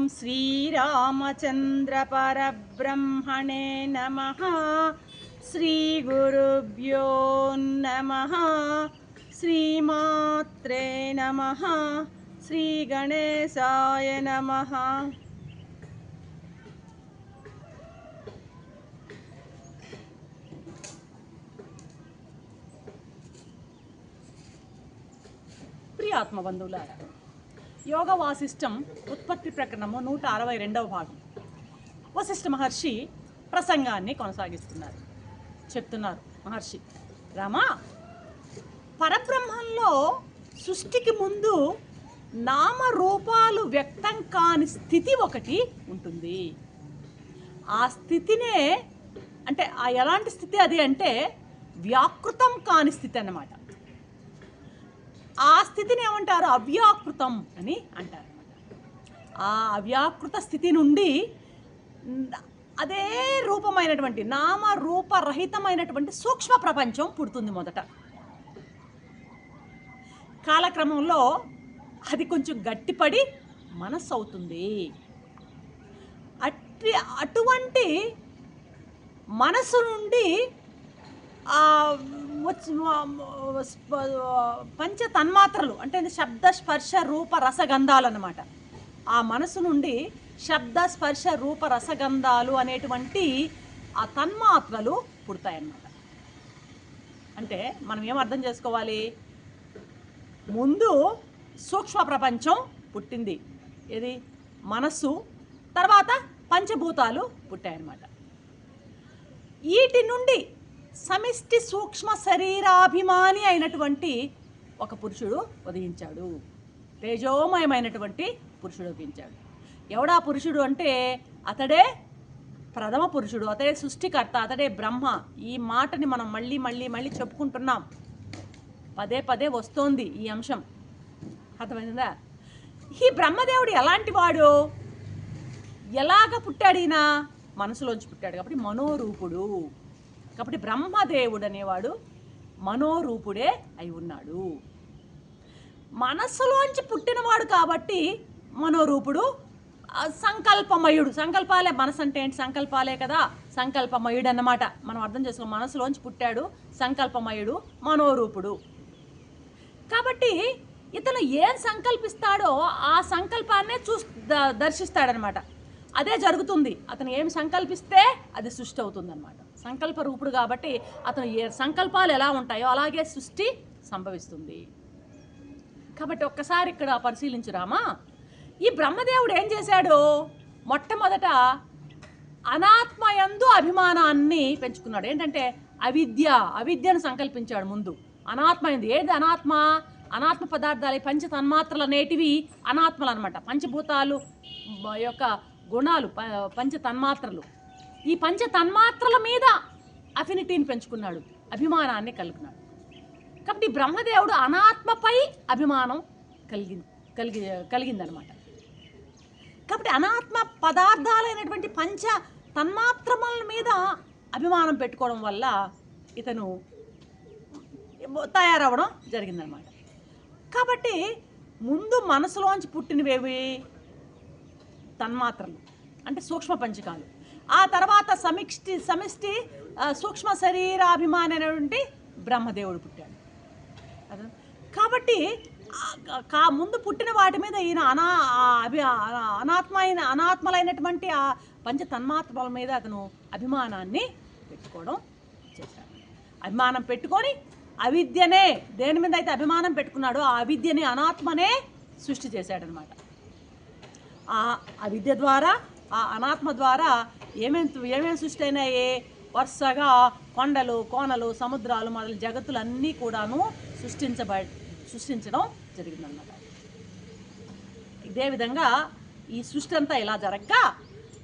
ఓం శ్రీరామచంద్రపరబ్రహ్మణే నమ శ్రీ గురుభ్యో నమ శ్రీమాత్రే నమ శ్రీ గణేశాయ నమ ప్రియాత్మ బంధువులారా యోగ వాసిష్టం ఉత్పత్తి ప్రకరణము నూట అరవై రెండవ భాగం. వశిష్ఠ మహర్షి ప్రసంగాన్ని కొనసాగిస్తున్నారు. చెప్తున్నారు మహర్షి రామా పరబ్రహ్మంలో సృష్టికి ముందు నామరూపాలు వ్యక్తం కాని స్థితి ఒకటి ఉంటుంది. ఆ స్థితినే అంటే ఆ ఎలాంటి స్థితి అది అంటే వ్యాకృతం కాని స్థితి అన్నమాట. ఆ స్థితిని ఏమంటారు? అవ్యాకృతం అని అంటారు ఆ అవ్యాకృత స్థితి నుండి అదే రూపమైనటువంటి నామ రూపరహితమైనటువంటి సూక్ష్మ ప్రపంచం పుడుతుంది మొదట. కాలక్రమంలో అది కొంచెం గట్టిపడి మనస్సు అవుతుంది. అట్టి అటువంటి మనసు నుండి పంచ తన్మాత్రలు అంటే శబ్ద స్పర్శ రూప రసగంధాలు అనమాట ఆ మనసు నుండి శబ్ద స్పర్శ రూప రసగంధాలు అనేటువంటి ఆ తన్మాత్రలు పుడతాయన్నమాట. అంటే మనం ఏం అర్థం చేసుకోవాలి? ముందు సూక్ష్మ ప్రపంచం పుట్టింది. ఏది? మనస్సు తర్వాత పంచభూతాలు పుట్టాయన్నమాట. వీటి నుండి సమిష్టి సూక్ష్మ శరీరాభిమాని అయినటువంటి ఒక పురుషుడు ఉదయించాడు. తేజోమయమైనటువంటి పురుషుడు ఉదయించాడు. ఎవడా పురుషుడు అంటే అతడే ప్రథమ పురుషుడు అతడే సృష్టికర్త అతడే బ్రహ్మ. ఈ మాటని మనం మళ్ళీ మళ్ళీ మళ్ళీ చెప్పుకుంటున్నాం. పదే పదే వస్తోంది ఈ అంశం. అర్థమైందా? ఈ బ్రహ్మదేవుడు ఎలాంటి వాడు? ఎలాగ పుట్టాడు ఈయన మనసులోంచి పుట్టాడు కాబట్టి మనోరూపుడు. కాబట్టి బ్రహ్మదేవుడు అనేవాడు మనోరూపుడే అయి ఉన్నాడు. మనస్సులోంచి పుట్టినవాడు కాబట్టి మనోరూపుడు సంకల్పమయుడు. సంకల్పాలే మనసు అంటే ఏంటి? సంకల్పాలే కదా. సంకల్పమయుడు అన్నమాట మనం అర్థం చేసుకో మనసులోంచి పుట్టాడు సంకల్పమయుడు మనోరూపుడు. కాబట్టి ఇతను ఏం సంకల్పిస్తాడో ఆ సంకల్పాన్నే చూ దర్శిస్తాడనమాట అదే జరుగుతుంది. అతను ఏం సంకల్పిస్తే అది సృష్టి అవుతుందన్నమాట. సంకల్ప రూపుడు కాబట్టి అతను ఏ సంకల్పాలు ఎలా ఉంటాయో అలాగే సృష్టి సంభవిస్తుంది. కాబట్టి ఒక్కసారి ఇక్కడ పరిశీలించురామా ఈ బ్రహ్మదేవుడు ఏం చేశాడు? మొట్టమొదట అనాత్మయందు అభిమానాన్ని పెంచుకున్నాడు. ఏంటంటే అవిద్య అవిద్యను సంకల్పించాడు ముందు. అనాత్మయందు ఏది అనాత్మ? అనాత్మ పదార్థాలు ఈ పంచ తన్మాత్రలు అనేటివి అనాత్మలు అనమాట పంచభూతాలు యొక్క గుణాలు ప- పంచ తన్మాత్రలు. ఈ పంచ తన్మాత్రల మీద అఫినిటీని పెంచుకున్నాడు అభిమానాన్ని కలిగినాడు కాబట్టి బ్రహ్మదేవుడు అనాత్మపై అభిమానం కలిగి కలిగి కలిగిందనమాట. కాబట్టి అనాత్మ పదార్థాలైనటువంటి పంచ తన్మాత్రముల మీద అభిమానం పెట్టుకోవడం వల్ల ఇతను తయారవడం జరిగిందనమాట. కాబట్టి ముందు మనసులోంచి పుట్టినవేవి? తన్మాత్రలు. అంటే సూక్ష్మ పంచకాలు. ఆ తర్వాత సమిష్టి సమిష్టి సూక్ష్మ శరీరాభిమాని అనేటువంటి బ్రహ్మదేవుడు పుట్టాడు. కాబట్టి కా ముందు పుట్టిన వాటి మీద ఈయన అనా ఆ అభి అనాత్మైన అనాత్మలైనటువంటి ఆ పంచ తన్మాత్మల మీద అతను అభిమానాన్ని పెట్టుకోవడం చేశాడు. అభిమానం పెట్టుకొని అవిద్యనే దేని మీద అయితే అభిమానం పెట్టుకున్నాడో ఆ అవిద్యని అనాత్మనే సృష్టి చేశాడనమాట ఆ అవిద్య ద్వారా ఆ అనాత్మ ద్వారా ఏమేమి ఏమేమి సృష్టి అయినాయి? వరుసగా కొండలు కోనలు సముద్రాలు మొదలు జగత్తులన్నీ కూడాను సృష్టించబ సృష్టించడం జరిగిందన్నమాట. ఇదే విధంగా ఈ సృష్టి అంతా ఇలా జరగక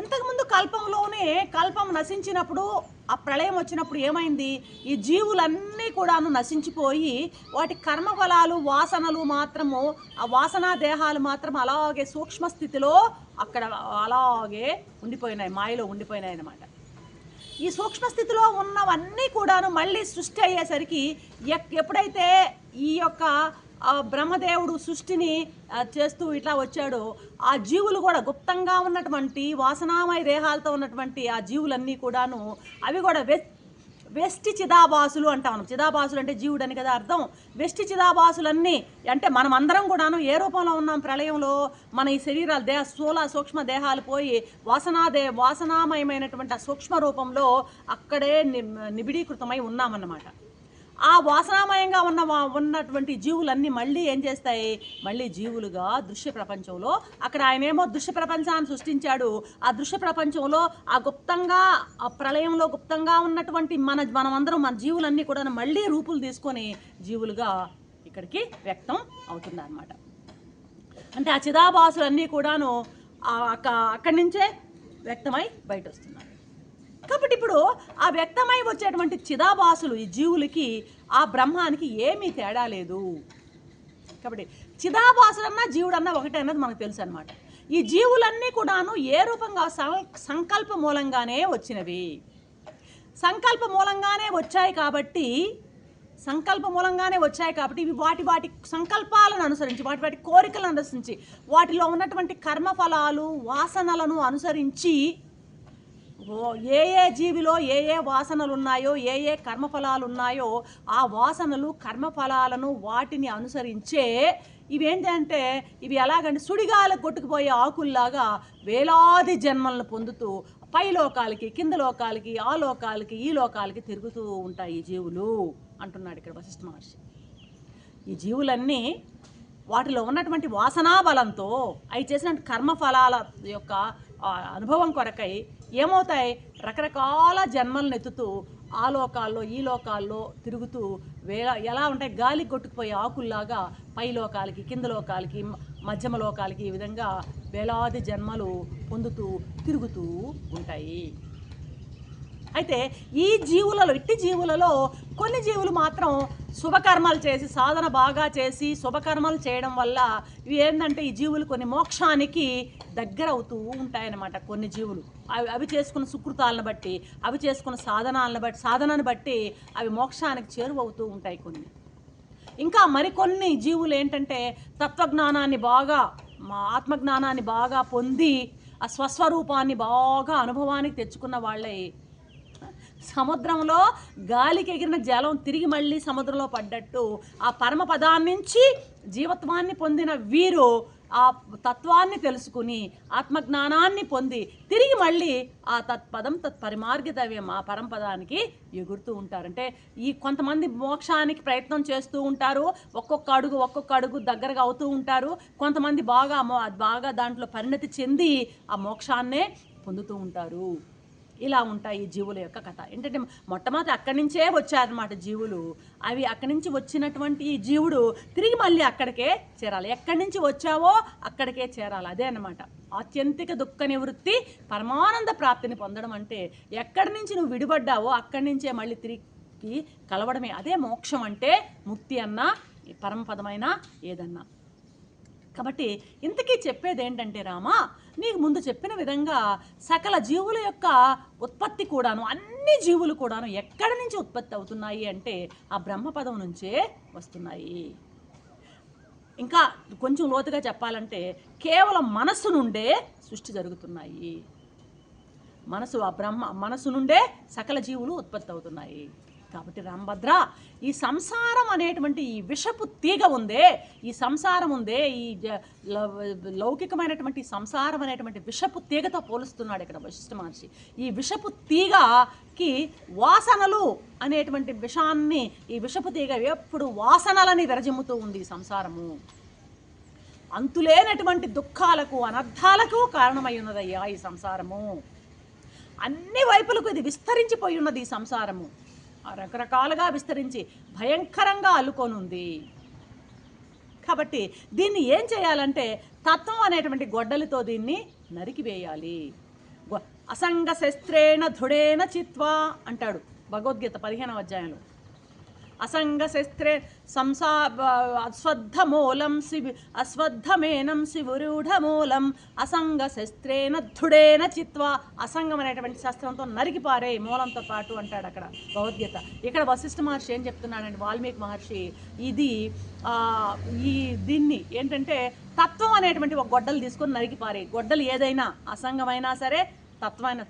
ఇంతకుముందు కల్పంలోనే కల్పం నశించినప్పుడు ఆ ప్రళయం వచ్చినప్పుడు ఏమైంది? ఈ జీవులన్నీ కూడాను నశించిపోయి వాటి కర్మఫలాలు వాసనలు మాత్రము ఆ వాసనా దేహాలు మాత్రం అలాగే సూక్ష్మ స్థితిలో అక్కడ అలాగే ఉండిపోయినాయి మాయలో ఉండిపోయినాయి అన్నమాట. ఈ సూక్ష్మ స్థితిలో ఉన్నవన్నీ కూడాను మళ్ళీ సృష్టి అయ్యేసరికి ఎప్పుడైతే ఈ యొక్క బ్రహ్మదేవుడు సృష్టిని చేస్తూ ఇట్లా వచ్చాడు. ఆ జీవులు కూడా గుప్తంగా ఉన్నటువంటి వాసనామయ దేహాలతో ఉన్నటువంటి ఆ జీవులన్నీ కూడాను అవి కూడా వె వెష్టి చిదాబాసులు అంటాం మనం చిదాబాసులు అంటే జీవుడు అని కదా అర్థం. వెష్టి చిదాబాసులన్నీ అంటే మనం అందరం కూడాను ఏ రూపంలో ఉన్నాం ప్రళయంలో? మన ఈ శరీరాలు దేహ స్థూల సూక్ష్మ దేహాలు పోయి వాసనాదే వాసనామయమైనటువంటి ఆ సూక్ష్మ రూపంలో అక్కడే ని నిబిడీకృతమై ఉన్నామన్నమాట. ఆ వాసనామయంగా ఉన్న ఉన్నటువంటి జీవులన్నీ మళ్ళీ ఏం చేస్తాయి? మళ్ళీ జీవులుగా దృశ్య ప్రపంచంలో అక్కడ ఆయనేమో దృశ్య ప్రపంచాన్ని సృష్టించాడు. ఆ దృశ్య ప్రపంచంలో ఆ గుప్తంగా ఆ ప్రళయంలో గుప్తంగా ఉన్నటువంటి మన మనమందరం మన జీవులన్నీ కూడా మళ్ళీ రూపులు తీసుకొని జీవులుగా ఇక్కడికి వ్యక్తం అవుతుందన్నమాట. అంటే ఆ చిదాభాసులన్నీ కూడాను అక్కడి నుంచే వ్యక్తమై బయట వస్తున్నారు కాబట్టి ఇప్పుడు ఆ వ్యక్తమై వచ్చేటువంటి చిదాభాసులు ఈ జీవులకి ఆ బ్రహ్మానికి ఏమీ తేడా లేదు. కాబట్టి చిదాభాసులన్నా జీవుడన్నా ఒకటే అన్నది మనకు తెలుసు అనమాట ఈ జీవులన్నీ కూడాను ఏ రూపంగా సం- సంకల్ప మూలంగానే వచ్చినవి. సంకల్ప మూలంగానే వచ్చాయి కాబట్టి సంకల్ప మూలంగానే వచ్చాయి కాబట్టి ఇవి వాటి వాటి సంకల్పాలను అనుసరించి వాటి వాటి కోరికలను అనుసరించి వాటిలో ఉన్నటువంటి కర్మఫలాలు వాసనలను అనుసరించి ఏ ఏ జీవిలో ఏ ఏ వాసనలు ఉన్నాయో ఏ ఏ కర్మఫలాలు ఉన్నాయో ఆ వాసనలు కర్మఫలాలను వాటిని అనుసరించే ఇవేంటంటే ఇవి ఎలాగంటే సుడిగాలకు కొట్టుకుపోయే ఆకుల్లాగా వేలాది జన్మలను పొందుతూ పై లోకాలకి కింద లోకాలకి ఆ లోకాలకి ఈ లోకాలకి తిరుగుతూ ఉంటాయి ఈ జీవులు అంటున్నాడు ఇక్కడ వశిష్ఠ మహర్షి. ఈ జీవులన్నీ వాటిలో ఉన్నటువంటి వాసనా బలంతో అవి చేసిన కర్మఫలాల యొక్క అనుభవం కొరకై ఏమవుతాయి? రకరకాల జన్మలను ఎత్తుతూ ఆ లోకాల్లో ఈ లోకాల్లో తిరుగుతూ వేల ఎలా ఉంటాయి గాలి కొట్టుకుపోయే ఆకుల్లాగా పై లోకాలకి కింద లోకాలకి మధ్యమ లోకాలకి ఈ విధంగా వేలాది జన్మలు పొందుతూ తిరుగుతూ ఉంటాయి. అయితే ఈ జీవులలో ఇట్టి జీవులలో కొన్ని జీవులు మాత్రం శుభకర్మలు చేసి సాధన బాగా చేసి శుభకర్మలు చేయడం వల్ల ఇవి ఏంటంటే ఈ జీవులు కొన్ని మోక్షానికి దగ్గర అవుతూ ఉంటాయన్నమాట కొన్ని జీవులు. అవి అవి చేసుకున్న సుకృతాలను బట్టి అవి చేసుకున్న సాధనాలను బట్టి సాధనను బట్టి అవి మోక్షానికి చేరువవుతూ ఉంటాయి కొన్ని. ఇంకా మరికొన్ని జీవులు ఏంటంటే తత్వజ్ఞానాన్ని బాగా మా ఆత్మజ్ఞానాన్ని బాగా పొంది ఆ స్వస్వరూపాన్ని బాగా అనుభవానికి తెచ్చుకున్న వాళ్ళే సముద్రంలో గాలికి ఎగిరిన జలం తిరిగి మళ్ళీ సముద్రంలో పడ్డట్టు ఆ పరమ పదాన్ని నుంచి జీవత్వాన్ని పొందిన వీరు ఆ తత్వాన్ని తెలుసుకుని ఆత్మజ్ఞానాన్ని పొంది తిరిగి మళ్ళీ ఆ తత్పదం తత్పరిమార్గితవ్యం ఆ పరంపదానికి ఎగురుతూ ఉంటారు. అంటే ఈ కొంతమంది మోక్షానికి ప్రయత్నం చేస్తూ ఉంటారు ఒక్కొక్క అడుగు ఒక్కొక్క అడుగు దగ్గరగా అవుతూ ఉంటారు. కొంతమంది బాగా బాగా దాంట్లో పరిణతి చెంది ఆ మోక్షాన్నే పొందుతూ ఉంటారు. ఇలా ఉంటాయి ఈ జీవుల యొక్క కథ. ఏంటంటే మొట్టమొదటి అక్కడి నుంచే వచ్చారనమాట జీవులు. అవి అక్కడి నుంచి వచ్చినటువంటి ఈ జీవుడు తిరిగి మళ్ళీ అక్కడికే చేరాలి. ఎక్కడి నుంచి వచ్చావో అక్కడికే చేరాలి. అదే అన్నమాట. ఆత్యంతిక దుఃఖ నివృత్తి పరమానంద ప్రాప్తిని పొందడం అంటే ఎక్కడి నుంచి నువ్వు విడిపడ్డావో అక్కడి నుంచే మళ్ళీ తిరిగి కలవడమే. అదే మోక్షం అంటే ముక్తి అన్నా ఈ పరమపదమైన ఏదన్నా. కాబట్టి ఇంతకీ చెప్పేది ఏంటంటే రామా నీకు ముందు చెప్పిన విధంగా సకల జీవుల యొక్క ఉత్పత్తి కూడాను అన్ని జీవులు కూడాను ఎక్కడి నుంచి ఉత్పత్తి అవుతున్నాయి అంటే ఆ బ్రహ్మపదం నుంచే వస్తున్నాయి. ఇంకా కొంచెం లోతుగా చెప్పాలంటే కేవలం మనస్సు నుండే సృష్టి జరుగుతున్నాయి. మనసు ఆ బ్రహ్మ మనసు నుండే సకల జీవులు ఉత్పత్తి అవుతున్నాయి. కాబట్టి రామభద్ర ఈ సంసారం అనేటువంటి ఈ విషపు తీగ ఉందే ఈ సంసారం ఉందే ఈ జ- లౌకికమైనటువంటి సంసారం అనేటువంటి విషపు తీగతో పోలుస్తున్నాడు ఇక్కడ వశిష్ఠ మహర్షి. ఈ విషపు తీగకి వాసనలు అనేటువంటి విషాన్ని ఈ విషపు తీగ ఎప్పుడు వాసనలని విరజిమ్ముతూ ఉంది ఈ సంసారము. అంతులేనటువంటి దుఃఖాలకు అనర్థాలకు కారణమై ఉన్నదయ్యా ఈ సంసారము. అన్ని వైపులకు ఇది విస్తరించిపోయి ఉన్నది ఈ సంసారము. రకరకాలుగా విస్తరించి భయంకరంగా అల్లుకొనుంది. కాబట్టి దీన్ని ఏం చేయాలంటే తత్వం అనేటువంటి గొడ్డలితో దీన్ని నరికివేయాలి. అసంగ శస్త్రేణ దృఢేన చిత్వా అంటాడు భగవద్గీత పదిహేనవ అధ్యాయంలో. అసంగ శస్త్రే సంసా అశ్వద్ధమూలం శివి అశ్వద్ధమేనం శివురూఢమూలం అసంగ శస్త్రేన ధుడేన చిత్వ అసంగం అనేటువంటి శస్త్రంతో నరికిపారే మూలంతో పాటు అంటాడు అక్కడ భగవద్గీత. ఇక్కడ వశిష్ఠ మహర్షి ఏం చెప్తున్నాడండి వాల్మీకి మహర్షి ఇది ఈ దీన్ని ఏంటంటే తత్వం అనేటువంటి ఒక గొడ్డలు తీసుకొని నరికిపారే. గొడ్డలు ఏదైనా అసంగమైనా సరే తత్వమైన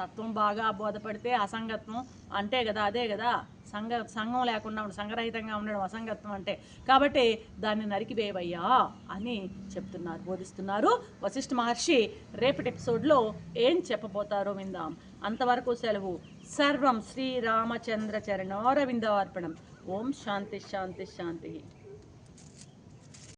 తత్వం బాగా బోధపడితే అసంగత్వం అంటే కదా అదే కదా. సంఘ సంఘం లేకుండా ఉండడం సంఘరహితంగా ఉండడం అసంగత్వం అంటే. కాబట్టి దాన్ని నరికివేవయ్యా అని చెప్తున్నారు బోధిస్తున్నారు. వశిష్ఠ మహర్షి రేపటి ఎపిసోడ్లో ఏం చెప్పబోతారో విందాం. అంతవరకు సెలవు. సర్వం శ్రీరామచంద్ర చరణారవిందార్పణం. ఓం శాంతి శాంతి శాంతి.